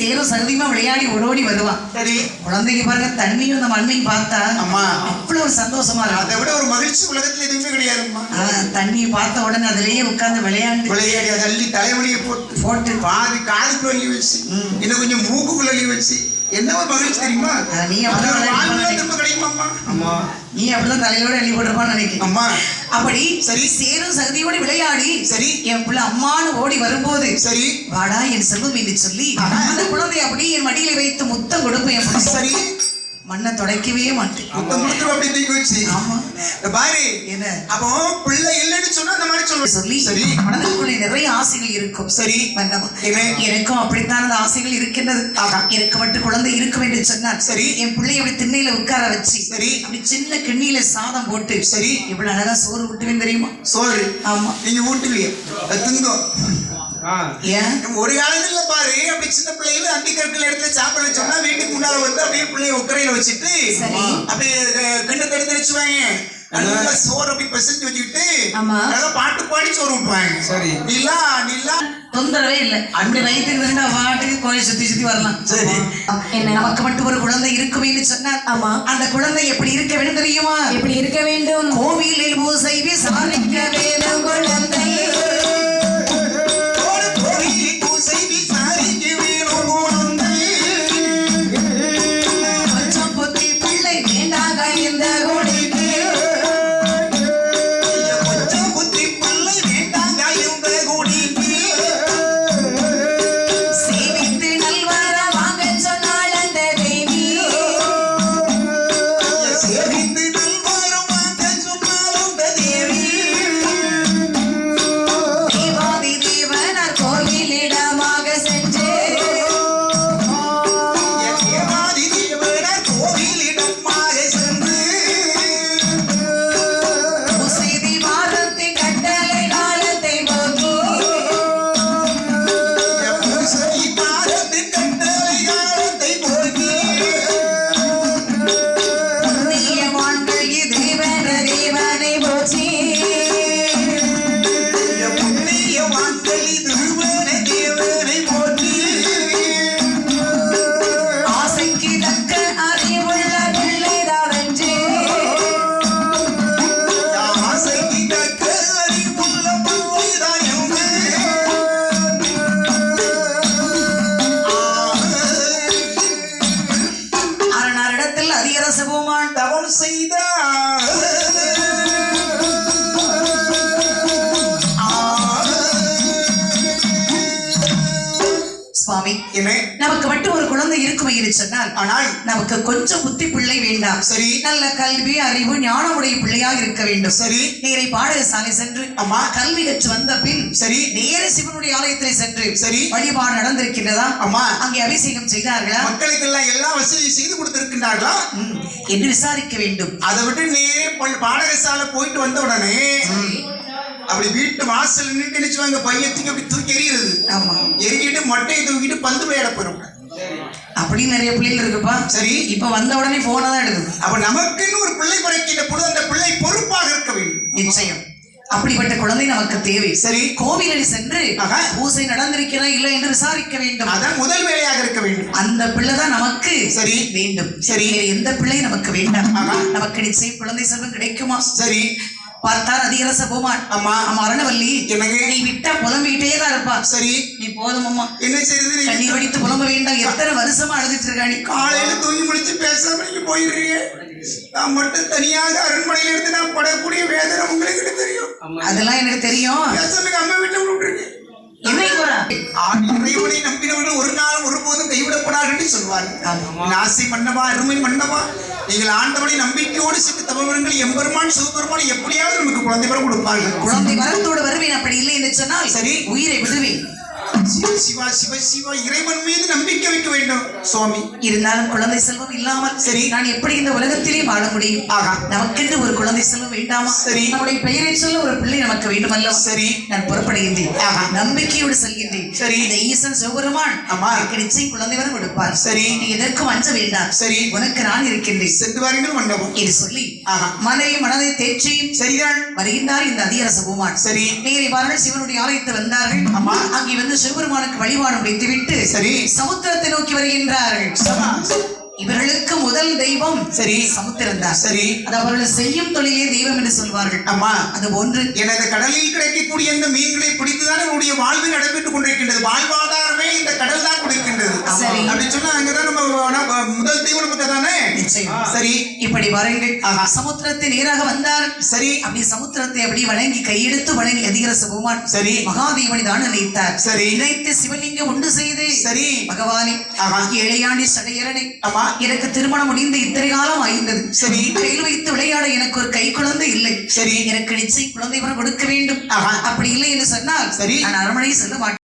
சேரும் சகதியுமா விளையாடி ஓடோடி வருவான். சரி. குழந்தைக்கு பாருங்க தண்ணியும் இந்த மண்ணையும் பார்த்தா அம்மா. அவ்வளவு ஒரு சந்தோஷமா இருக்கும். அதை விட ஒரு மகிழ்ச்சி உலகத்துல எதுவுமே கிடையாதும்மா. ஆ, தண்ணியை பார்த்த உடனே அதுலயே உட்கார்ந்து விளையாண்டு விளையாடி அதை அள்ளி தலைவலியை போட்டு போட்டு பாதி காதுக்குள்ள அள்ளி வச்சு இன்னும் கொஞ்சம் மூக்குக்குள்ள அள்ளி வச்சு என்ன மகிழ்ச்சி தெரியுமா? நீ அப்படிதான் ஒரு விளையாடி வாழ்நாள் போன திரும்ப கிடைக்குமாம்மா அம்மா. நீ அப்படிதான் தலையோட அள்ளி போட்டிருப்பான்னு நினைக்கிறேன். அம்மா. அப்படி சரி. சேரும் சகதியோடு விளையாடி சரி. என் பிள்ளை அம்மான்னு ஓடி வரும்போது சரி. வாடா என் செல்வம் என்று சொல்லி. அந்த குழந்தை அப்படியே என் மடியில வைத்து முத்தம் கொடுப்பேன். சரி. மண்ணை தொடக்கவே மாட்டேன். முத்தம் அப்படி தூக்கி வச்சு ஆமா. பாரு. என்ன? அப்போ பிள்ளை இல்லைன்னு சொன்னா அந்த மாதிரி சொல்லு சொல்லி சரி. மனதுக்குள்ளே நிறைய ஆசைகள் இருக்கும். சரி? எனக்கும் அப்படித்தான் அந்த ஆசைகள் இருக்கின்றது. எனக்கு மட்டும் குழந்தை இருக்கும் என்று சொன்னார் சரி. என் பிள்ளை அப்படி திண்ணையில உட்கார வச்சு சரி. அப்படி சின்ன கிண்ணியில சாதம் போட்டு சரி. இவ்வளவு அழகா சோறு விட்டுவேன் தெரியுமா? சோறு. ஆமா. நீங்க வீட்டுலயே திங்கும். ஒரு காலத்துல பாரு அப்படி சின்ன பிள்ளைகள் அந்தி கற்கள் எடுத்து சாப்பிட சொன்னா வீட்டுக்கு முன்னால வந்து அப்படியே பிள்ளைய உக்கரையில வச்சுட்டு. அப்படியே அஹ், கிண்ணத்தை எடுத்து வச்சுவாங்க. நல்லா சோறு அப்படி பிசைஞ்சு வச்சுக்கிட்டு. நல்லா பாட்டு பாடி சோறு விட்டுவாங்க சரி. நிலா நிலா தொந்தரவே இல்லை. அந்த வயிற்றுக்கு இருந்தா பாட்டுக்கு கோயில் சுத்தி சுத்தி வரலாம். சரி. என்ன நமக்கு மட்டும் ஒரு குழந்தை இருக்குமேன்னு சொன்னார் ஆமா. அந்த குழந்தை எப்படி இருக்க வேண்டும் தெரியுமா? எப்படி இருக்க வேண்டும்? கோவிலில் பூசை விசாரிக்க வேணும் குழந்தை. நமக்கு மட்டும் ஒரு குழந்தை இருக்குமே என்று சொன்னால் ஆனால் நமக்கு கொஞ்சம் புத்தி பிள்ளை வேண்டாம். சரி. நல்ல கல்வி அறிவு ஞானமுடைய பிள்ளையாக இருக்க வேண்டும். சரி. நேரை பாடசாலை சென்று ஆமா. கல்வி கற்று வந்த பின் சரி. நேர சிவனுடைய ஆலயத்திலே சென்று சரி. வழிபாடு நடந்திருக்கின்றதா? அம்மா அங்கே அபிஷேகம் செய்தார்களா? மக்களுக்கெல்லாம் எல்லா வசதி செய்து கொடுத்திருக்கின்றார்களா? என்று விசாரிக்க வேண்டும். அதை விட்டு நேரே பாடகசாலை போயிட்டு வந்த உடனே அப்படி வீட்டு வாசல் நின்று நினைச்சுவாங்க பையத்துக்கு அப்படி தூக்கி எறிகிறது ஆமா. எரிக்கிட்டு மட்டையை தூக்கிட்டு பந்து விளையாட போயிடும் அப்படி நிறைய பிள்ளைகள் இருக்குப்பா. சரி. இப்ப வந்த உடனே போனை தான் எடுக்குது. அப்ப நமக்குன்னு ஒரு பிள்ளை பிறக்கின்ற பொழுது அந்த பிள்ளை பொறுப்பாக இருக்க வேண்டும். நிச்சயம். அப்படிப்பட்ட குழந்தை நமக்கு தேவை. சரி. கோவிலில் சென்று. பூசை நடந்திருக்கிறதா இல்லை என்று விசாரிக்க வேண்டும். அதான் முதல் வேலையாக இருக்க வேண்டும். அந்த பிள்ளை தான் நமக்கு சரி. வேண்டும். சரி. எந்த பிள்ளை நமக்கு வேண்டாம். நமக்கு நிச்சயம் குழந்தை செல்வம் கிடைக்குமா? சரி. பார்த்தார் அதிகரச போமான் அம்மா. அம்மா அரணவல்லி என்னங்க? நீ விட்டா புலம்பிக்கிட்டே தான் இருப்பா. சரி. நீ போதும் அம்மா. என்ன செய்யுது கண்ணீர் நீங்க வடித்து புலம்ப வேண்டாம். எத்தனை வருஷமா அழுதுட்டு இருக்கா நீ? காலையில தூங்கி முடிச்சு பேசாம நீங்க போயிடுறீங்க. நான் மட்டும் தனியாக அரண்மனையில இருந்து நான் படக்கூடிய வேதனை உங்களுக்கு தெரியும்? அதெல்லாம் எனக்கு தெரியும். பேசாம அம்மா வீட்டுல ஆண் இறைவனை நம்பினவர்கள் ஒரு நாள் ஒருபோதும் கைவிடப்படாது ஆமா. நாசி மன்னவா அருமை மன்னவா நீங்கள் ஆண்டவனை நம்பிக்கையோடு சென்று தவறுங்கள் எம்பெருமான் சிவபெருமான் எப்படியாவது நமக்கு குழந்தை பெற கொடுப்பார்கள் குழந்தை வரத்தோடு வருவேன் அப்படி இல்லை என்று சொன்னால் சரி. உயிரை விடுவேன் சிவ சிவா சிவ சிவா இறைவன் மீது நம்பிக்கை வைக்க வேண்டும் சுவாமி இருந்தாலும் குழந்தை செல்வம் இல்லாமல் சரி. நான் எப்படி இந்த உலகத்திலே வாழ முடியும் ஆகா. நமக்கென்று ஒரு குழந்தை செல்வம் வேண்டாமா சரி. நம்முடைய பெயரை சொல்ல ஒரு பிள்ளை நமக்கு வேண்டும் சரி. நான் புறப்படுகின்றேன் ஆகா. நம்பிக்கையோடு செல்கின்றேன் சரி. இந்த ஈசன் சிவபெருமான் ஆமா. எனக்கு நிச்சயம் குழந்தை வரம் கொடுப்பார் சரி. நீ எதற்கும் அஞ்ச வேண்டாம் சரி. உனக்கு நான் இருக்கின்றேன் சென்று வாருங்கள் மண்டபம் சொல்லி ஆகா. மனைவி மனதை தேற்றி சரிதான் வருகின்றார் இந்த அதிகார சபுமான் சரி நேரை வார்கள் சிவனுடைய ஆலயத்தை வந்தார்கள் ஆமா. அங்கே வந்து சிவபெருமானுக்கு வழிபாடு முடித்துவிட்டு சரி. சமுத்திரத்தை நோக்கி வருகின்றார்கள். இவர்களுக்கு முதல் தெய்வம் சரி. சமுத்திரம் தான். சரி. அது அவர்கள் செய்யும் தொழிலே தெய்வம் என்று சொல்வார்கள். அம்மா. அது ஒன்று எனது கடலில் கிடைக்கக்கூடிய இந்த மீன்களை பிடித்துதான் என்னுடைய வாழ்வு நடைபெற்றுக் கொண்டிருக்கின்றது. வாழ்வாதாரமே இந்த கடல் தான் கொடுக்கின்றது. சரி. அப்படி சொன்னா அங்கதான் முதல் தானே? சரி இப்படி வாருங்கள். சமுத்திரத்தை நேராக வந்தார். சரி. அப்படி சமுத்திரத்தை அப்படி வணங்கி கையெடுத்து வணங்கி அதிகர சிவகுமார் சரி. மகாதேவனை தான் நினைத்தார். சரி. நினைத்து சிவலிங்கம் உண்டு செய்து சரி. பகவானே. ஏழையாண்டி சடையரனை ஆமா. எனக்கு திருமணம் முடிந்து இத்தனை காலம் ஆகின்றது. சரி. கையில் வைத்து விளையாட எனக்கு ஒரு கை குழந்தை இல்லை. சரி. எனக்கு நிச்சயம் குழந்தை கொடுக்க வேண்டும். அப்படி இல்லை என்று சொன்னால் சரி. நான் அரண்மனை செல்ல மாட்டேன்.